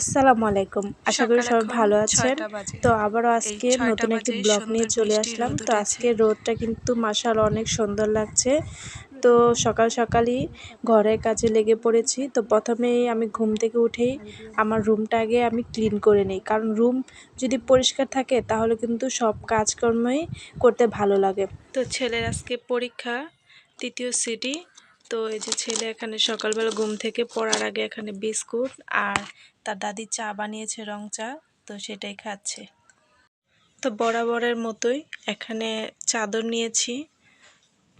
আসসালামু আলাইকুম। আশা করি সবাই ভালো আছেন। তো আবারও আজকে নতুন একটি ব্লগ নিয়ে চলে আসলাম। তো আজকে রোদটা কিন্তু মাসাল অনেক সুন্দর লাগছে। তো সকাল সকালই ঘরের কাজে লেগে পড়েছি। তো প্রথমেই আমি ঘুম থেকে উঠেই আমার রুমটা আগে আমি ক্লিন করে নিই। কারণ রুম যদি পরিষ্কার থাকে তাহলে কিন্তু সব কাজকর্মই করতে ভালো লাগে। তো ছেলের আজকে পরীক্ষা তৃতীয় সিটি। তো এই যে ছেলে এখানে সকালবেলা ঘুম থেকে পড়ার আগে এখানে বিস্কুট আর তার দাদি চা বানিয়েছে রং চা, তো সেটাই খাচ্ছে। তো বরাবরের মতোই এখানে চাদর নিয়েছি।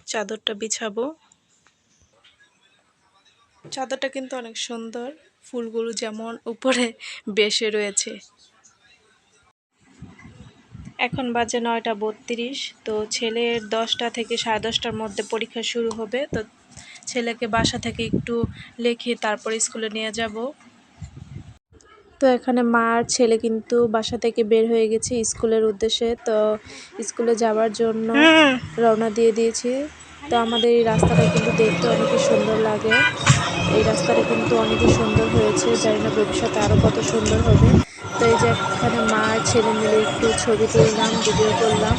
চাদরটা বিছাবো। চাদরটা কিন্তু অনেক সুন্দর, ফুলগুলো যেমন উপরে বেশে রয়েছে। এখন বাজে নয়টা বত্রিশ, তো ছেলের দশটা থেকে সাড়ে দশটার মধ্যে পরীক্ষা শুরু হবে, তো ছেলেকে বাসা থেকে একটু লিখে তারপর স্কুলে নিয়ে যাব। তো এখানে মা আর ছেলে কিন্তু বাসা থেকে বের হয়ে গেছে স্কুলের উদ্দেশ্যে। তো স্কুলে যাওয়ার জন্য রওনা দিয়ে দিয়েছি। তো আমাদের এই রাস্তাটা কিন্তু দেখতে অনেকই সুন্দর লাগে। এই রাস্তাটা কিন্তু অনেকই সুন্দর হয়েছে। জানি না ভবিষ্যতে আরও কত সুন্দর হবে। তো এই যে এখানে মা আর ছেলে মিলে একটু ছবি তুললাম ভিডিও করলাম।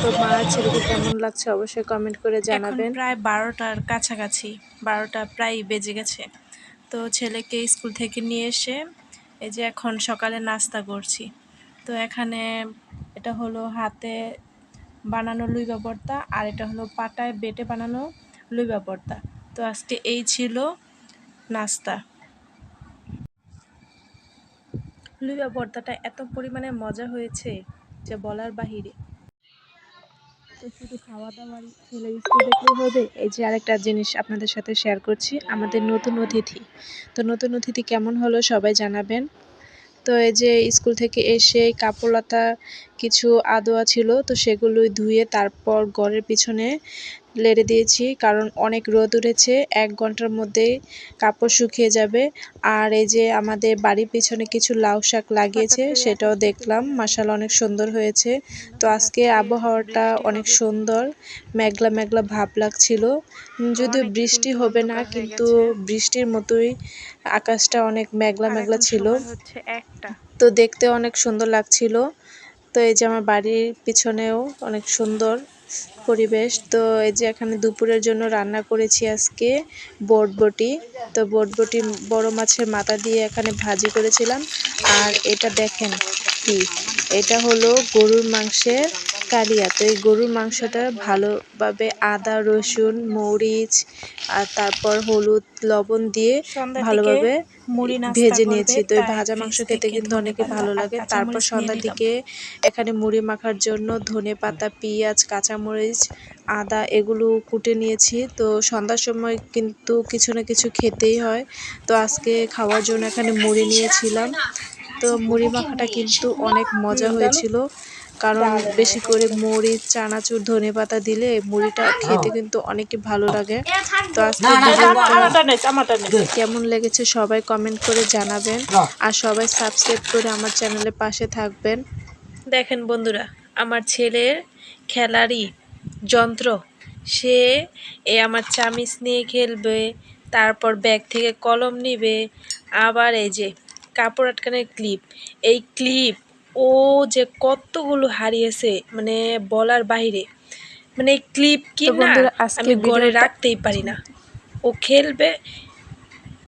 তো মা আর ছেলেকে কেমন লাগছে অবশ্যই কমেন্ট করে জানাবেন। প্রায় বারোটার কাছাকাছি বারোটা প্রায় বেজে গেছে। তো ছেলেকে স্কুল থেকে নিয়ে এসে এই যে এখন সকালে নাস্তা করছি। তো এখানে এটা হলো হাতে বানানো লুইবা ভর্তা আর এটা হলো পাটায় বেটে বানানো লুইবা ভর্তা। তো আজকে এই ছিল নাস্তা। লুইবা ভর্তাটা এত পরিমাণে মজা হয়েছে যে বলার বাহিরে। শুধু খাওয়া দাওয়ার ছেলে হবে। এই যে আরেকটা জিনিস আপনাদের সাথে শেয়ার করছি, আমাদের নতুন অতিথি। তো নতুন অতিথি কেমন হলো সবাই জানাবেন। তো এই যে স্কুল থেকে এসে কাপড়লতা কিছু আদোয়া ছিল তো সেগুলোই ধুয়ে তারপর ঘরের পিছনে লেড়ে দিয়েছি কারণ অনেক রোদ উঠেছে এক ঘণ্টার মধ্যেই কাপড় শুকিয়ে যাবে। আর এই যে আমাদের বাড়ির পিছনে কিছু লাউ শাক লাগিয়েছে সেটাও দেখলাম মাসাল অনেক সুন্দর হয়েছে। তো আজকে আবহাওয়াটা অনেক সুন্দর মেঘলা মেঘলা ভাব লাগছিল। যদিও বৃষ্টি হবে না কিন্তু বৃষ্টির মতোই আকাশটা অনেক মেঘলা মেঘলা ছিল। একটা। তো দেখতে অনেক সুন্দর লাগছিল। তো এই যে আমার বাড়ির পিছনেও অনেক সুন্দর পরিবেশ। তো এই যে এখানে দুপুরের জন্য রান্না করেছি আজকে বটবটি তো বটবটি বড় মাছের মাথা দিয়ে এখানে ভাজি করেছিলাম। আর এটা দেখেন কি? এটা হলো গরুর মাংসের কালিয়া তো এই গরুর মাংসটা ভালোভাবে আদা রসুন মরিচ আর তারপর হলুদ লবণ দিয়ে ভালোভাবে মুড়ি ভেজে নিয়েছি। তো এই ভাজা মাংস খেতে কিন্তু অনেকে ভালো লাগে। তারপর সন্ধ্যার দিকে এখানে মুড়ি মাখার জন্য ধনে পাতা পেঁয়াজ কাঁচামরিচ আদা এগুলো কুটে নিয়েছি। তো সন্ধ্যার সময় কিন্তু কিছু না কিছু খেতেই হয়। তো আজকে খাওয়ার জন্য এখানে মুড়ি নিয়েছিলাম। তো মুড়ি মাখাটা কিন্তু অনেক মজা হয়েছিল। কারণ বেশি করে মরিচ চানাচুর ধনে পাতা দিলে মুড়িটা খেতে কিন্তু অনেকই ভালো লাগে। তো আজকে কেমন লেগেছে সবাই কমেন্ট করে জানাবেন। আর সবাই সাবস্ক্রাইব করে আমার চ্যানেলের পাশে থাকবেন। দেখেন বন্ধুরা আমার ছেলের খেলারই যন্ত্র। সে এ আমার চামিচ নিয়ে খেলবে তারপর ব্যাগ থেকে কলম নিবে আবার এই যে কাপড় আটকানোর ক্লিপ এই ক্লিপ ও যে কতগুলো হারিয়েছে মানে বলার বাইরে মানে ক্লিপ কি না আমি ঘরে রাখতেই পারি না। ও খেলবে